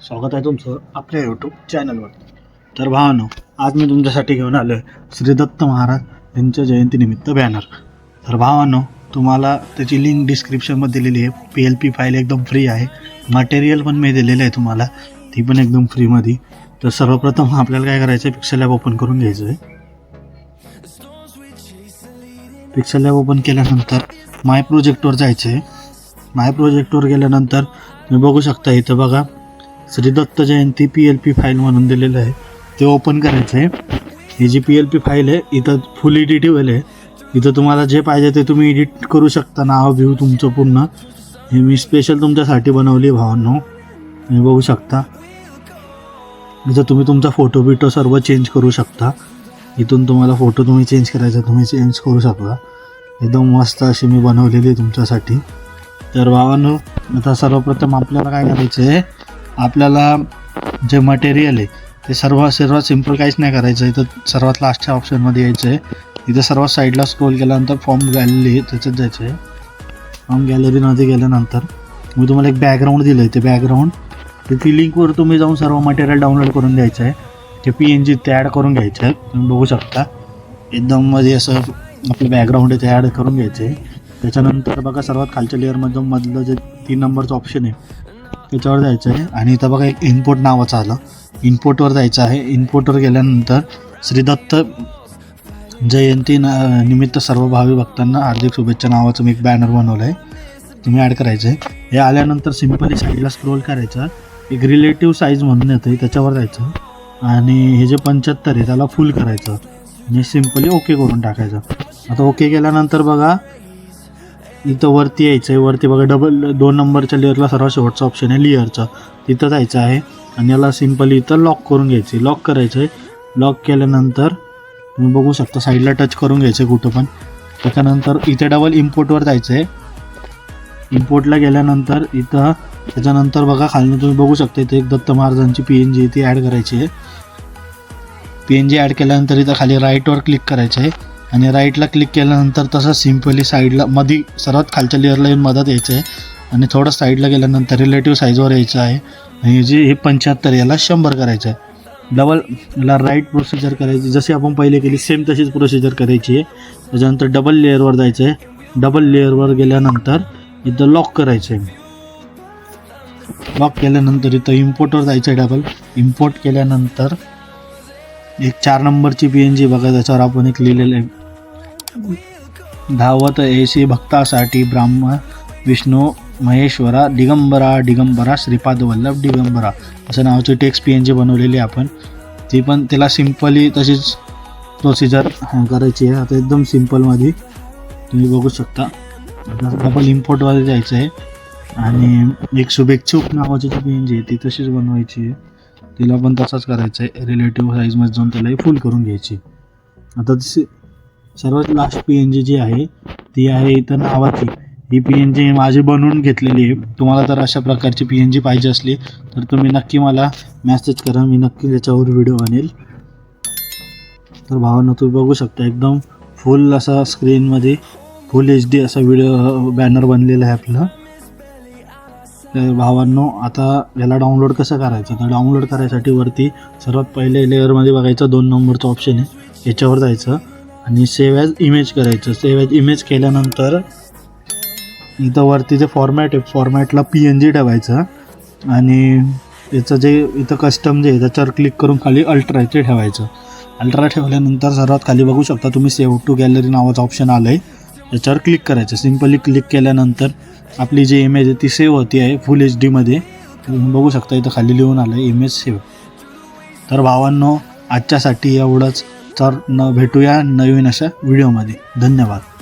स्वागत आहे तुमचं आपल्या यूट्यूब चॅनलवर तर भावानो आज मी तुमच्यासाठी घेऊन आलो आहे श्री दत्त महाराज यांच्या जयंतीनिमित्त बॅनर तर भावानो तुम्हाला त्याची लिंक डिस्क्रिप्शनमध्ये दिलेली आहे. पी एल पी फाईल एकदम फ्री आहे. मटेरियल पण मी दिलेलं आहे तुम्हाला. ती पण एकदम फ्रीमध्ये तर सर्वप्रथम आपल्याला काय करायचं आहे पिक्सल ॲप ओपन करून घ्यायचं आहे पिक्सल ॲप ओपन केल्यानंतर माय प्रोजेक्टवर जायचं आहे माय प्रोजेक्टवर गेल्यानंतर तुम्ही बघू शकता इथं बघा. Shri Datta Jayanti P L P file म्हणून दिलेलं आहे. ते ओपन करायचं आहे ही जी पी एल पी फाईल आहे इथं फुल एडिटेबल आहे. इथं तुम्हाला जे पाहिजे ते तुम्ही एडिट करू शकता नाव व्ह्यू तुमचं पूर्ण. हे मी स्पेशल तुमच्यासाठी बनवली आहे भावांनो. तुम्ही बघू शकता. इथं तुम्ही तुमचा फोटो बिटो सर्व चेंज करू शकता. इथून तुम्हाला फोटो तुम्ही चेंज करायचा तुम्ही चेंज करू शकता. एकदम मस्त अशी मी बनवलेली आहे तुमच्यासाठी. तर भावांनो आता सर्वप्रथम आपल्याला काय करायचं आहे आपल्याला जे मटेरियल आहे ते सर्व सर्वात सिंपल काहीच नाही करायचं. आहे तर सर्वात लास्टच्या ऑप्शनमध्ये यायचं आहे इथं सर्वात साईडला स्क्रोल केल्यानंतर फॉर्म गॅलरी त्याच्यात जायचं आहे फॉर्म गॅलरीमध्ये गेल्यानंतर मी तुम्हाला एक बॅकग्राऊंड दिलं आहे ते बॅकग्राऊंड तर ती लिंकवर तुम्ही जाऊन सर्व मटेरियल डाउनलोड करून द्यायचं आहे ते पी एन जी ते ॲड करून घ्यायचं आहे तुम्ही बघू शकता. एकदम मध्ये असं आपलं बॅकग्राऊंड आहे ते ॲड करून घ्यायचं आहे त्याच्यानंतर बघा सर्वात खालच्या लेअरमधून मधलं जे तीन नंबरचं ऑप्शन आहे त्याच्यावर जायचं आहे. आणि इथं बघा एक इनपोर्ट नावाचं आलं. इनपोर्टवर जायचं आहे. इनपोर्टवर गेल्यानंतर श्रीदत्त जयंती निमित्त सर्व भावी भक्तांना हार्दिक शुभेच्छा. नावाचं मी एक बॅनर बनवलं आहे तुम्ही ॲड करायचं आहे हे आल्यानंतर सिम्पली साईडला स्क्रोल करायचं. एक रिलेटिव्ह साईज म्हणून येतं त्याच्यावर जायचं. आणि हे जे पंच्याहत्तर आहे त्याला फुल करायचं. आणि सिम्पली ओके करून टाकायचं. आता ओके केल्यानंतर बघा इथं वरती यायचं आहे वरती बघा डबल दोन नंबरच्या लेअरला सर्वात शेवटचा ऑप्शन आहे लिअरचं तिथं जायचं आहे. आणि याला सिम्पली इथं लॉक करून घ्यायचं आहे. लॉक करायचं आहे लॉक केल्यानंतर तुम्ही बघू शकता साईडला टच करून घ्यायचं आहे कुठं पण. त्याच्यानंतर इथे डबल इम्पोर्टवर जायचं आहे इम्पोर्टला गेल्यानंतर इथं त्याच्यानंतर बघा खाली तुम्ही बघू शकता इथे एक दत्त महाराजांची पी एन जी ती ॲड करायची आहे. पी एन जी ॲड केल्यानंतर इथं खाली राईटवर क्लिक करायचं आहे आणि राईटला क्लिक केल्यानंतर तसं सिम्पली साईडला मधी सर्वात खालच्या लेअरला येऊन मदत यायचं आहे. आणि थोडं साईडला गेल्यानंतर रिलेटिव्ह साईजवर यायचं आहे. आणि जे हे पंच्याहत्तर याला शंभर करायचं आहे. डबल ला राईट प्रोसिजर करायची. जशी आपण पहिले केली सेम तशीच प्रोसिजर करायची आहे. त्याच्यानंतर डबल लेअरवर जायचं आहे. डबल लेअरवर गेल्यानंतर इथं लॉक करायचं आहे. लॉक केल्यानंतर इथं इम्पोर्टवर जायचं आहे डबल इम्पोर्ट केल्यानंतर एक चार नंबरची पी एन जी बघा त्याच्यावर आपण एक लिहिलेलं आहे. धावत ऐसे भक्तासाठी ब्राह्मण विष्णू महेश्वरा दिगंबरा दिगंबरा श्रीपाद वल्लभ दिगंबरा. असं नावाची टेक्स्ट पी एन जी बनवलेली आहे आपण. ती पण त्याला सिम्पली तशीच प्रोसिजर करायची आहे. आता एकदम सिम्पलमध्ये तुम्ही बघू शकता. डबल इम्पोर्टमध्ये जायचं आहे. आणि एक शुभेच्छुक नावाची जी पी एन जी आहे ती तशीच बनवायची आहे. तिला पण तसाच करायचं आहे. रिलेटिव्ह साईजमध्ये जाऊन त्यालाही फुल करून घ्यायची आता तशी सर्वात लास्ट पी एन जी जी आहे ती आहे इथं नावाची. ही पी एन जी माझी बनवून घेतलेली आहे. तुम्हाला जर अशा प्रकारची पी एन जी पाहिजे असली तर तुम्ही नक्की मला मॅसेज करा. मी नक्की त्याच्यावर व्हिडिओ आणेल. तर भावांनो तुम्ही बघू शकता एकदम फुल असा स्क्रीनमध्ये फुल एच डी असा व्हिडिओ बॅनर बनलेला आहे आपलं. तर भावांनो आता याला डाउनलोड कसं करायचं? तर डाउनलोड करायसाठी वरती सर्वात पहिले लेअरमध्ये बघायचं. दोन नंबरचं ऑप्शन आहे. याच्यावर जायचं. आणि सेव्ह ॲज इमेज करायचं. सेव्ह ॲज इमेज केल्यानंतर इथं वरती जे फॉर्मॅट आहे फॉर्मॅटला पी एन जी ठेवायचं. आणि याचं जे इथं कस्टम जे आहे त्याच्यावर क्लिक करून खाली अल्ट्राचे ठेवायचं. अल्ट्रा ठेवल्यानंतर सर्वात खाली बघू शकता तुम्ही सेव्ह टू गॅलरी नावाचं ऑप्शन आलं आहे त्याच्यावर क्लिक करायचं. सिम्पली क्लिक केल्यानंतर आपली जी इमेज आहे ती सेव्ह होती आहे फुल एच डीमध्ये तुम्ही बघू शकता इथं खाली लिहून आलं आहे इमेज सेव्ह तर भावांनो आजच्यासाठी एवढंच. तर न भेटूया नवीन अशा व्हिडिओमध्ये धन्यवाद.